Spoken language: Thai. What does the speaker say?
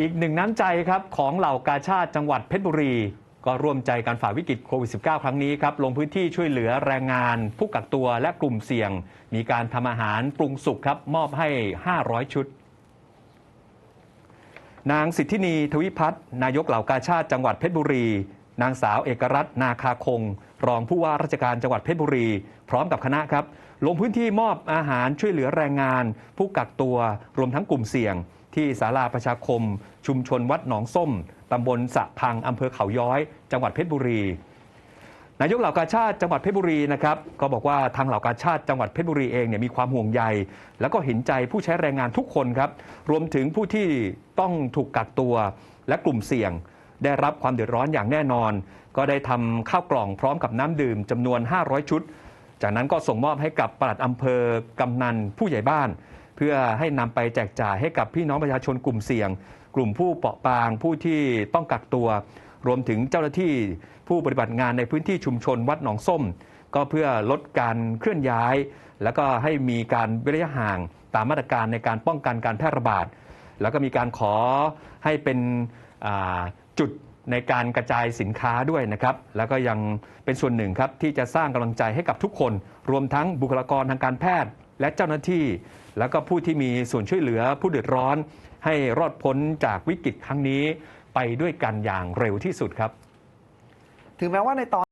อีกหนึ่งน้ำใจครับของเหล่ากาชาติจังหวัดเพชรบุรี ก็ร่วมใจการฝ่าวิกฤตโควิด -19 ครั้งนี้ครับลงพื้นที่ช่วยเหลือแรงงาน ผู้กักตัวและกลุ่มเสี่ยง มีการทำอาหารปรุงสุกครับ มอบให้ 500 ชุด นางสิทธินีทวิพัฒน์นายกเหล่ากาชาติจังหวัดเพชรบุรี นางสาวเอกรัตน์นาคาคง รองผู้ว่าราชการจังหวัดเพชรบุรี พร้อมกับคณะครับ ลงพื้นที่มอบอาหารช่วยเหลือแรงงาน ผู้กักตัวรวมทั้งกลุ่มเสี่ยง ที่ศาลาประชาคม ชุมชนวัดหนองส้มตำบลสะพังอำเภอเขาย้อย จังหวัดเพชรบุรีนายกเหล่ากาชาติจังหวัดเพชรบุรีนะครับก็บอกว่าทางเหล่ากาชาติจังหวัดเพชรบุรีเองเนี่ยมีความห่วงใย แล้วก็เห็นใจผู้ใช้แรงงานทุกคนครับ รวมถึงผู้ที่ต้องถูกกักตัวและกลุ่มเสี่ยง ได้รับความเดือดร้อนอย่างแน่นอน ก็ได้ทำข้าวกล่องพร้อมกับน้ำดื่มจำนวน 500 ชุด จากนั้นก็ส่งมอบให้กับปลัดอำเภอกำนันผู้ใหญ่บ้าน เพื่อให้นำไปแจกจ่ายให้กับพี่น้องประชาชนกลุ่มเสี่ยง กลุ่มผู้เปราะบางผู้ที่ต้องกักตัว รวมถึงเจ้าหน้าที่ผู้ปฏิบัติงานในพื้นที่ชุมชนวัดหนองส้ม ก็เพื่อลดการเคลื่อนย้าย แล้วก็ให้มีการเว้นระยะห่างตามมาตรการในการป้องกันการแพร่ระบาด แล้วก็มีการขอให้เป็น จุดในการกระจายสินค้าด้วยนะครับ แล้วก็ยังเป็นส่วนหนึ่งครับที่จะสร้างกำลังใจให้กับทุกคน รวมทั้งบุคลากรทางการแพทย์ และเจ้าหน้าที่ แล้วก็ผู้ที่มีส่วนช่วยเหลือผู้เดือดร้อน ให้รอดพ้นจากวิกฤตครั้งนี้ไปด้วยกันอย่างเร็วที่สุดครับ ถึงแม้ว่าในตอน